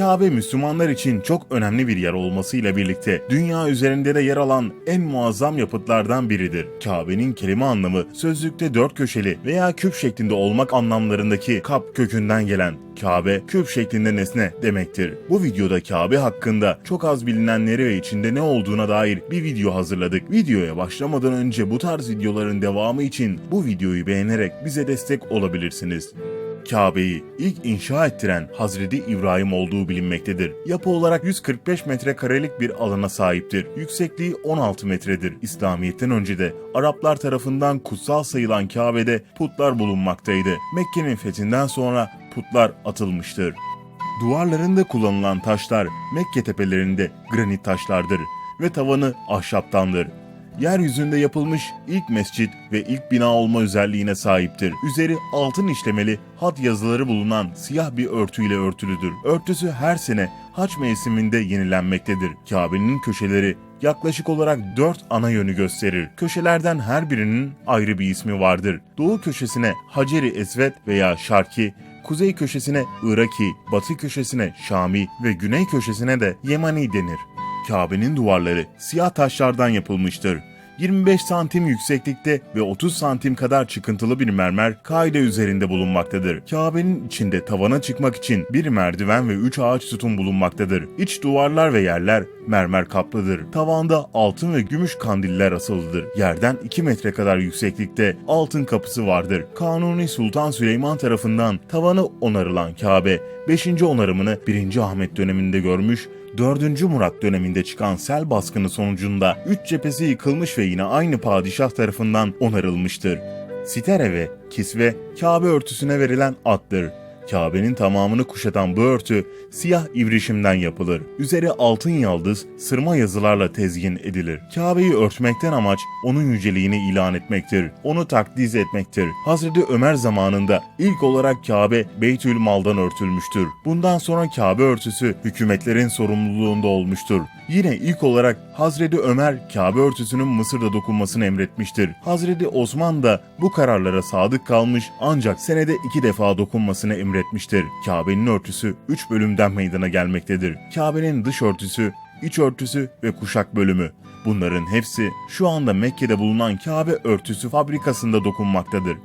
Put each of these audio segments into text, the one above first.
Kabe Müslümanlar için çok önemli bir yer olmasıyla birlikte dünya üzerinde de yer alan en muazzam yapıtlardan biridir. Kabe'nin kelime anlamı sözlükte dört köşeli veya küp şeklinde olmak anlamlarındaki kap kökünden gelen Kabe küp şeklinde nesne demektir. Bu videoda Kabe hakkında çok az bilinenleri ve içinde ne olduğuna dair bir video hazırladık. Videoya başlamadan önce bu tarz videoların devamı için bu videoyu beğenerek bize destek olabilirsiniz. Kabe'yi ilk inşa ettiren Hazreti İbrahim olduğu bilinmektedir. Yapı olarak 145 metrekarelik bir alana sahiptir. Yüksekliği 16 metredir. İslamiyet'ten önce de Araplar tarafından kutsal sayılan Kabe'de putlar bulunmaktaydı. Mekke'nin fethinden sonra putlar atılmıştır. Duvarlarında kullanılan taşlar Mekke tepelerinde granit taşlardır ve tavanı ahşaptandır. Yeryüzünde yapılmış ilk mescit ve ilk bina olma özelliğine sahiptir. Üzeri altın işlemeli hat yazıları bulunan siyah bir örtüyle örtülüdür. Örtüsü her sene haç mevsiminde yenilenmektedir. Kabe'nin köşeleri yaklaşık olarak dört ana yönü gösterir. Köşelerden her birinin ayrı bir ismi vardır. Doğu köşesine Haceri Esvet veya Şarki, kuzey köşesine Iraki, batı köşesine Şami ve güney köşesine de Yemani denir. Kabe'nin duvarları siyah taşlardan yapılmıştır. 25 santim yükseklikte ve 30 santim kadar çıkıntılı bir mermer kaide üzerinde bulunmaktadır. Kabe'nin içinde tavana çıkmak için bir merdiven ve 3 ağaç sütun bulunmaktadır. İç duvarlar ve yerler mermer kaplıdır. Tavanda altın ve gümüş kandiller asılıdır. Yerden 2 metre kadar yükseklikte altın kapısı vardır. Kanuni Sultan Süleyman tarafından tavanı onarılan Kabe, 5. onarımını 1. Ahmet döneminde görmüş 4. Murat döneminde çıkan sel baskını sonucunda 3 cephesi yıkılmış ve yine aynı padişah tarafından onarılmıştır. Sitere ve kisve Kabe örtüsüne verilen addır. Kabe'nin tamamını kuşatan bu örtü siyah ibrişimden yapılır. Üzeri altın yaldız, sırma yazılarla tezgin edilir. Kabe'yi örtmekten amaç onun yüceliğini ilan etmektir. Onu takdiz etmektir. Hazreti Ömer zamanında ilk olarak Kabe Beytül Mal'dan örtülmüştür. Bundan sonra Kabe örtüsü hükümetlerin sorumluluğunda olmuştur. Yine ilk olarak Hazreti Ömer Kabe örtüsünün Mısır'da dokunmasını emretmiştir. Hazreti Osman da bu kararlara sadık kalmış ancak senede iki defa dokunmasını emretmiştir. Kabe'nin örtüsü 3 bölümden meydana gelmektedir. Kabe'nin dış örtüsü, iç örtüsü ve kuşak bölümü. Bunların hepsi şu anda Mekke'de bulunan Kabe örtüsü fabrikasında dokunmaktadır.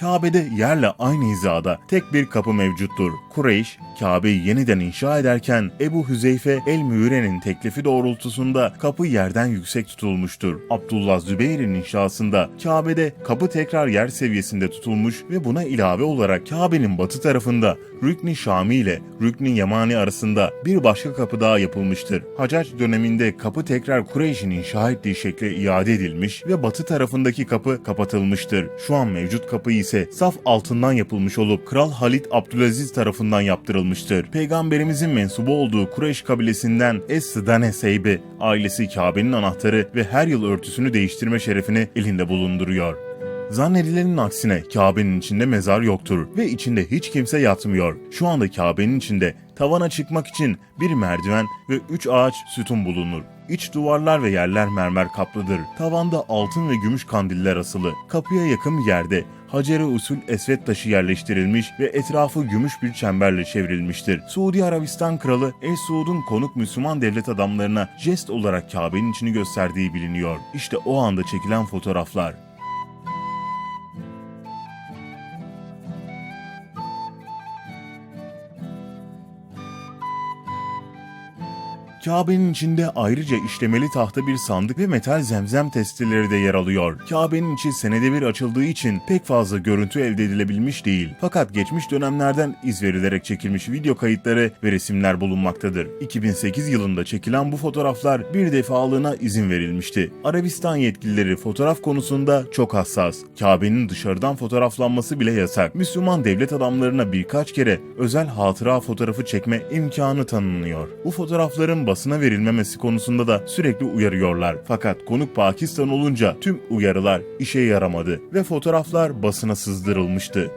Kabe'de yerle aynı hizada tek bir kapı mevcuttur. Kureyş, Kabe'yi yeniden inşa ederken Ebu Hüzeyfe el-Müre'nin teklifi doğrultusunda kapı yerden yüksek tutulmuştur. Abdullah Zübeyir'in inşasında Kabe'de kapı tekrar yer seviyesinde tutulmuş ve buna ilave olarak Kabe'nin batı tarafında Rükni Şami ile Rükni Yamani arasında bir başka kapı daha yapılmıştır. Hacac döneminde kapı tekrar Kureyş'in inşa ettiği şekle iade edilmiş ve batı tarafındaki kapı kapatılmıştır. Şu an mevcut kapı ise saf altından yapılmış olup Kral Halid Abdülaziz tarafından yaptırılmıştır. Peygamberimizin mensubu olduğu Kureyş kabilesinden Es-Sıdane Seybi ailesi Kabe'nin anahtarı ve her yıl örtüsünü değiştirme şerefini elinde bulunduruyor. Zannedilenin aksine Kabe'nin içinde mezar yoktur ve içinde hiç kimse yatmıyor. Şu anda Kabe'nin içinde tavana çıkmak için bir merdiven ve üç ağaç sütun bulunur. İç duvarlar ve yerler mermer kaplıdır. Tavanda altın ve gümüş kandiller asılı. Kapıya yakın yerde Hacer-i usul esvet taşı yerleştirilmiş ve etrafı gümüş bir çemberle çevrilmiştir. Suudi Arabistan kralı Es Suud'un konuk Müslüman devlet adamlarına jest olarak Kabe'nin içini gösterdiği biliniyor. İşte o anda çekilen fotoğraflar. Kabe'nin içinde ayrıca işlemeli tahta bir sandık ve metal zemzem testileri de yer alıyor. Kabe'nin içi senede bir açıldığı için pek fazla görüntü elde edilebilmiş değil. Fakat geçmiş dönemlerden iz verilerek çekilmiş video kayıtları ve resimler bulunmaktadır. 2008 yılında çekilen bu fotoğraflar bir defalığına izin verilmişti. Arabistan yetkilileri fotoğraf konusunda çok hassas. Kabe'nin dışarıdan fotoğraflanması bile yasak. Müslüman devlet adamlarına birkaç kere özel hatıra fotoğrafı çekme imkanı tanınıyor. Bu fotoğrafların basına verilmemesi konusunda da sürekli uyarıyorlar. Fakat konuk Pakistan olunca tüm uyarılar işe yaramadı ve fotoğraflar basına sızdırılmıştı.